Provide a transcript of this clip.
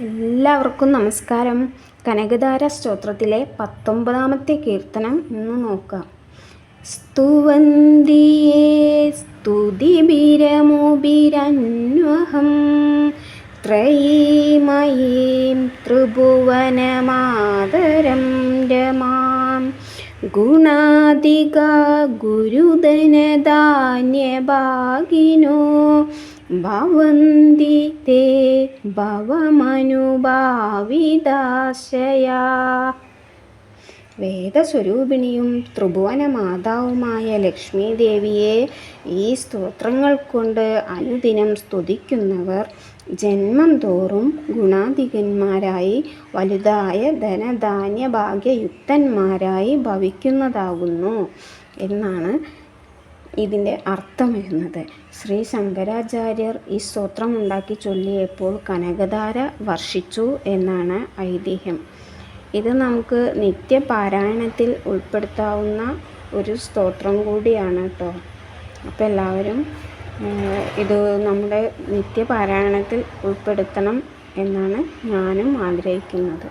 എല്ലാവർക്കും നമസ്കാരം. കനകധാര സ്തോത്രത്തിലെ പത്തൊമ്പതാമത്തെ കീർത്തനം ഇന്ന് നോക്കാം. സ്തുവന്തിയേ സ്തുതിബിരമുബിരന്വഹം ത്രയീമയീം ത്രിഭുവനമാതരം രമാം. ഗുണാധികാ ഗുരുധനധാന്യഭാഗിനോ. ഭവന്തി തേ ഭവമനുഭാവിതാശയാ വേദസ്വരൂപിണിയും ത്രിഭുവന മാതാവുമായ ലക്ഷ്മി ദേവിയെ ഈ സ്തോത്രങ്ങൾ കൊണ്ട് അനുദിനം സ്തുതിക്കുന്നവർ ജന്മം തോറും ഗുണാധികന്മാരായി വലുതായ ധനധാന്യ ഭാഗ്യയുക്തന്മാരായി ഭവിക്കുന്നതാകുന്നു എന്നാണ് ഇതിന്റെ അർത്ഥം വരുന്നത് ശ്രീ ശങ്കരാചാര്യർ ഈ സ്തോത്രം ഉണ്ടാക്കി ചൊല്ലിയപ്പോൾ കനകധാര വർഷിച്ചു എന്നാണ് ഐതിഹ്യം. ഇത് നമുക്ക് നിത്യപാരായണത്തിൽ ഉൾപ്പെടുത്താവുന്ന ഒരു സ്തോത്രം കൂടിയാണ് കേട്ടോ അപ്പോൾ എല്ലാവരും ഇത് നമ്മുടെ നിത്യപാരായണത്തിൽ ഉൾപ്പെടുത്തണം എന്നാണ് ഞാനും ആഗ്രഹിക്കുന്നത്.